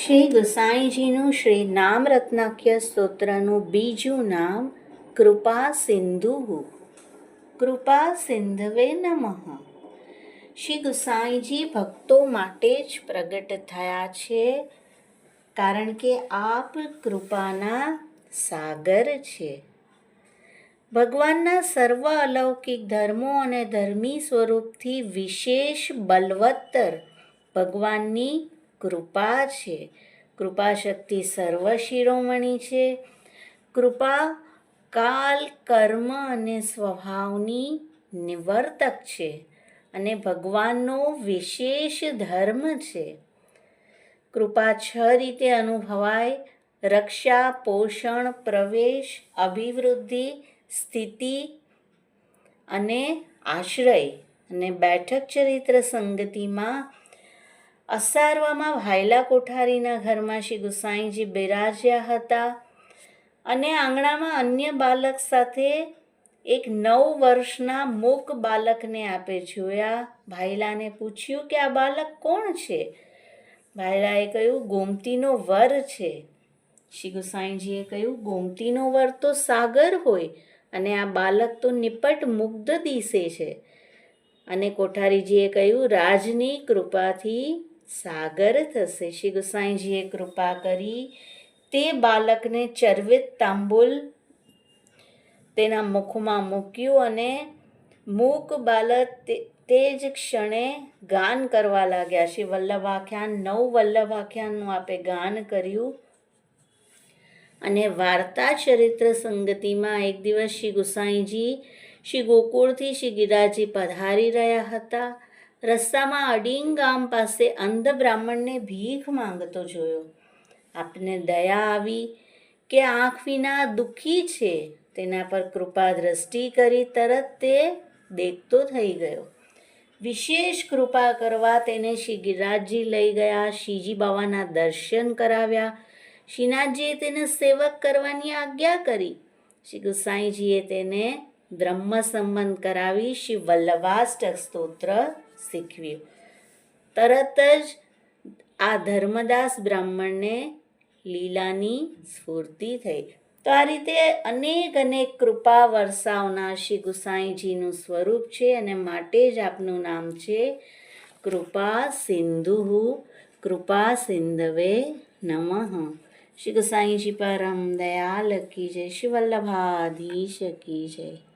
શ્રી ગુસાઈજીનું શ્રી નામ રત્નાખ્ય સ્તોત્રનું બીજું નામ કૃપા સિંધુ કૃપા સિંધવે નમઃ. શ્રી ગુસાઈજી ભક્તો માટે જ પ્રગટ થયા છે કારણ કે આપ કૃપાના સાગર છે. ભગવાનના સર્વ અલૌકિક ધર્મો અને ધર્મી સ્વરૂપથી વિશેષ બલવત્તર ભગવાનની કૃપા છે. કૃપા શક્તિ સર્વ શિરોમણી છે. કૃપા, કાલ, કર્મ અને સ્વભાવની નિવર્તક છે અને ભગવાનનો વિશેષ ધર્મ છે. કૃપા છ રીતે અનુભવાય. રક્ષા, પોષણ, પ્રવેશ, અભિવૃદ્ધિ, સ્થિતિ અને આશ્રય અને બેઠક ચરિત્ર સંગતિમાં અસારવામાં વાયલા કોઠારીના ઘરમાં શ્રી ગુસાઈજી બિરાજ્યા હતા અને આંગણામાં અન્ય બાલક સાથે એક નવ વર્ષના મૂક બાલકને આપે જોયા. ભાઈલાને પૂછ્યું કે આ બાલક કોણ છે? ભાઈલાએ કહ્યું, ગોમતીનો વર છે. શ્રી ગુસાઈજીએ કહ્યું, ગોમતીનો વર તો સાગર હોય અને આ બાલક તો નિપટ મુગ્ધ દિશે છે. અને કોઠારીજીએ કહ્યું, રાજની કૃપાથી સાગર થશે. શ્રી ગુસાઈજીએ કૃપા કરી તે બાલકને ચર્વિત તાંબુલ તેના મુખમાં મૂક્યું અને મૂક બાલક તે- જ ક્ષણે ગાન કરવા લાગ્યા. શ્રી વલ્લભાખ્યાન, નવ વલ્લભાખ્યાનનું આપે ગાન કર્યું અને વાર્તા ચરિત્ર સંગતિમાં એક દિવસ શ્રી ગુસાઈજી શ્રી ગોકુળથી શ્રી ગિરાજી પધારી રહ્યા હતા. રસ્તામાં અડીંગ ગામ પાસે અંધ બ્રાહ્મણને ભીખ માંગતો જોયો. આપને દયા આવી કે આંખ વિના દુઃખી છે? તેના પર કૃપા દ્રષ્ટિ કરી તરત તે દેખતો થઈ ગયો. વિશેષ કૃપા કરવા તેને શ્રી ગિરિરાજજી લઈ ગયા શ્રીજી બાવાના દર્શન કરાવ્યા. શ્રીનાથજીએ તેને સેવક કરવાની આજ્ઞા કરી. શ્રી ગુસાઈજીએ તેને બ્રહ્મ સંબંધ કરાવી શ્રી વલ્લભાષ્ટક સ્તોત્ર શીખવ્યું તરત જ આ ધર્મદાસ બ્રાહ્મણને લીલાની સ્ફૂર્તિ થઈ. તો આ રીતે અનેક અનેક કૃપા વરસાવનાર શ્રી ગુસાઈજીનું સ્વરૂપ છે અને માટે જ આપનું નામ છે કૃપા સિંધુ કૃપા સિંધવે નમઃ. શ્રી ગુસાઈજી પરમ દયાલ કી જય, શ્રી વલ્લભાધીશ કી જય.